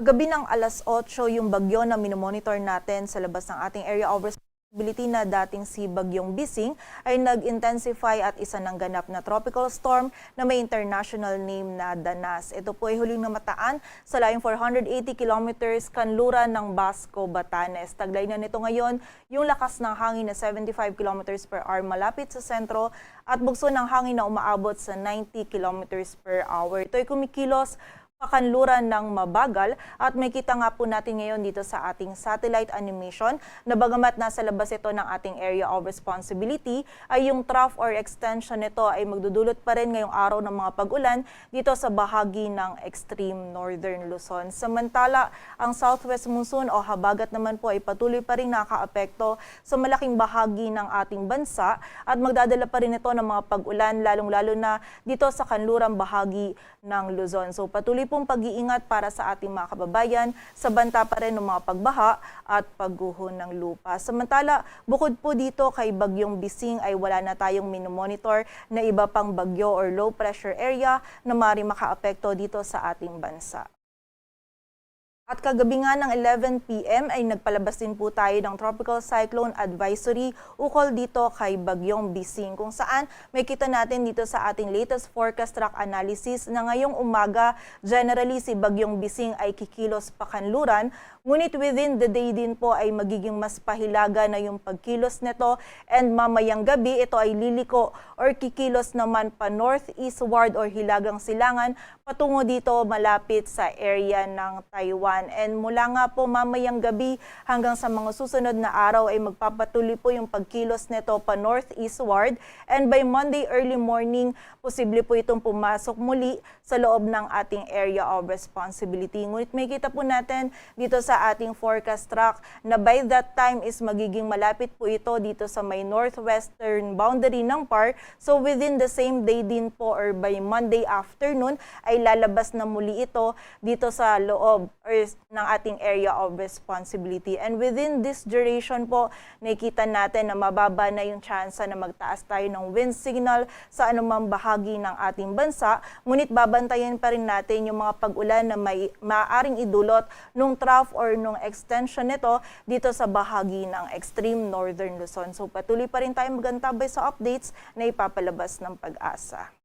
Kagabi ng alas 8, yung bagyo na minomonitor natin sa labas ng ating area of responsibility na dating si Bagyong Bising ay nag-intensify at isa ng ganap na tropical storm na may international name na Danas. Ito po ay huling namataan sa layong 480 kilometers kanluran ng Basco, Batanes. Taglay na nito ngayon yung lakas ng hangin na 75 kilometers per hour malapit sa sentro at bugso ng hangin na umaabot sa 90 kilometers per hour. Ito ay kumikilos pakanluran ng mabagal at may kita nga po natin ngayon dito sa ating satellite animation na bagamat nasa labas ito ng ating area of responsibility ay yung trough or extension nito ay magdudulot pa rin ngayong araw ng mga pag-ulan dito sa bahagi ng extreme northern Luzon. Samantala, ang southwest monsoon o habagat naman po ay patuloy pa rin nakaapekto sa malaking bahagi ng ating bansa at magdadala pa rin ito ng mga pag-ulan lalong-lalo na dito sa kanlurang bahagi ng Luzon. So patuloy pong pag-iingat para sa ating mga kababayan sa banta pa rin ng mga pagbaha at pagguho ng lupa. Samantala, bukod po dito kay Bagyong Bising ay wala na tayong minomonitor na iba pang bagyo or low pressure area na mari makaapekto dito sa ating bansa. At kagabi nga ng 11 p.m. ay nagpalabas din po tayo ng Tropical Cyclone Advisory ukol dito kay Bagyong Bising kung saan may kita natin dito sa ating latest forecast track analysis na ngayong umaga generally si Bagyong Bising ay kikilos pakanluran ngunit within the day din po ay magiging mas pahilaga na yung pagkilos nito and mamayang gabi ito ay liliko or kikilos naman pa northeastward or hilagang silangan patungo dito malapit sa area ng Taiwan. And mula nga po mamayang gabi hanggang sa mga susunod na araw ay magpapatuloy po yung pagkilos nito pa northeastward. And by Monday early morning, posible po itong pumasok muli sa loob ng ating area of responsibility. Ngunit may kita po natin dito sa ating forecast track na by that time is magiging malapit po ito dito sa may northwestern boundary ng PAR. So within the same day din po or by Monday afternoon ay lalabas na muli ito dito sa loob or ng ating area of responsibility. And within this duration po, nakita natin na mababa na yung chance na magtaas tayo ng wind signal sa anumang bahagi ng ating bansa. Ngunit babantayan pa rin natin yung mga pag-ulan na may maaaring idulot nung trough or nung extension nito dito sa bahagi ng extreme northern Luzon. So patuloy pa rin tayong magantabay sa updates na ipapalabas ng pag-asa.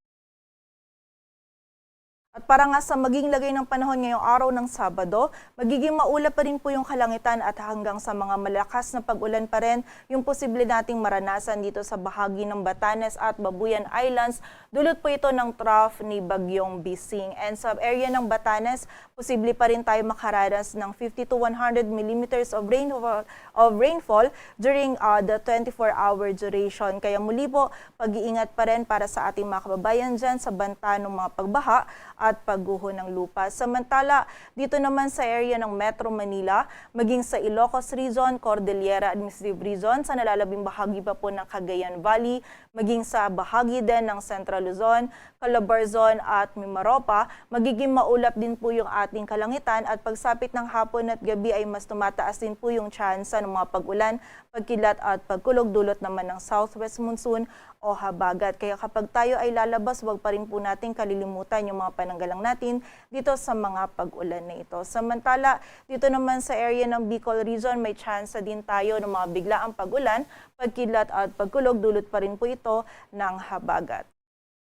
At para nga sa maging lagay ng panahon ngayong araw ng Sabado, magiging maulap pa rin po yung kalangitan at hanggang sa mga malakas na pag-ulan pa rin yung posible nating maranasan dito sa bahagi ng Batanes at Babuyan Islands. Dulot po ito ng trough ni Bagyong Bising. And sa area ng Batanes, posible pa rin tayo makaranas ng 50 to 100 millimeters of rainfall, of rainfall during uh, the 24-hour duration. Kaya muli po, pag-iingat pa rin para sa ating mga kababayan dyan sa banta ng mga pagbaha at pagguho ng lupa. Samantala, dito naman sa area ng Metro Manila, maging sa Ilocos Region, Cordillera Administrative Region, sa nalalabing bahagi pa po ng Cagayan Valley, maging sa bahagi din ng Central Luzon, Calabarzon at Mimaropa, magiging maulap din po yung ating kalangitan at pagsapit ng hapon at gabi ay mas tumataas din po yung tsansa ng mga pag-ulan, pagkilat at pagkulog dulot naman ng southwest monsoon o habagat. Kaya kapag tayo ay lalabas, huwag pa rin po natin kalilimutan yung mga pananggalang natin dito sa mga pag-ulan na ito. Samantala, dito naman sa area ng Bicol Region, may chance din tayo ng mga biglaang pag-ulan, pagkilat at pagkulog dulot pa rin po ito ng habagat.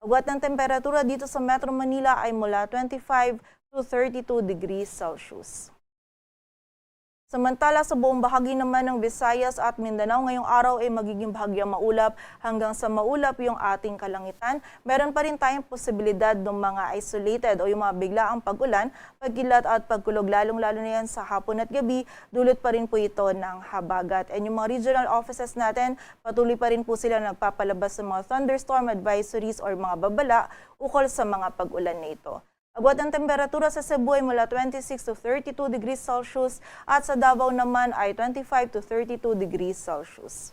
Agwat ng temperatura dito sa Metro Manila ay mula 25 to 32 degrees Celsius. Samantala sa buong bahagi naman ng Visayas at Mindanao ngayong araw ay magiging bahagyang maulap hanggang sa maulap yung ating kalangitan. Meron pa rin tayong posibilidad ng mga isolated o yung mga biglaang pag-ulan, pagkilat at pagkulog lalong-lalo na yan sa hapon at gabi, dulot pa rin po ito ng habagat. And yung mga regional offices natin, patuloy pa rin po sila nagpapalabas ng mga thunderstorm advisories or mga babala ukol sa mga pag-ulan na ito. Agwat ang temperatura sa Cebu ay mula 26 to 32 degrees Celsius at sa Davao naman ay 25 to 32 degrees Celsius.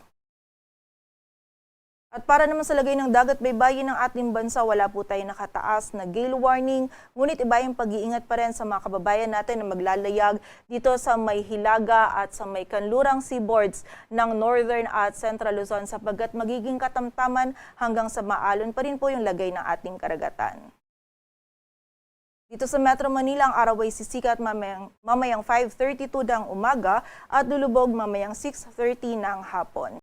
At para naman sa lagay ng dagat baybayin ng ating bansa, wala po tayo nakataas na gale warning. Ngunit iba yung pag-iingat pa rin sa mga kababayan natin na maglalayag dito sa may Hilaga at sa may kanlurang seaboards ng Northern at Central Luzon sapagkat magiging katamtaman hanggang sa maalon pa rin po yung lagay ng ating karagatan. Dito sa Metro Manila, ang araw ay sisikat mamayang, mamayang 5.32 ng umaga at lulubog mamayang 6.30 ng hapon.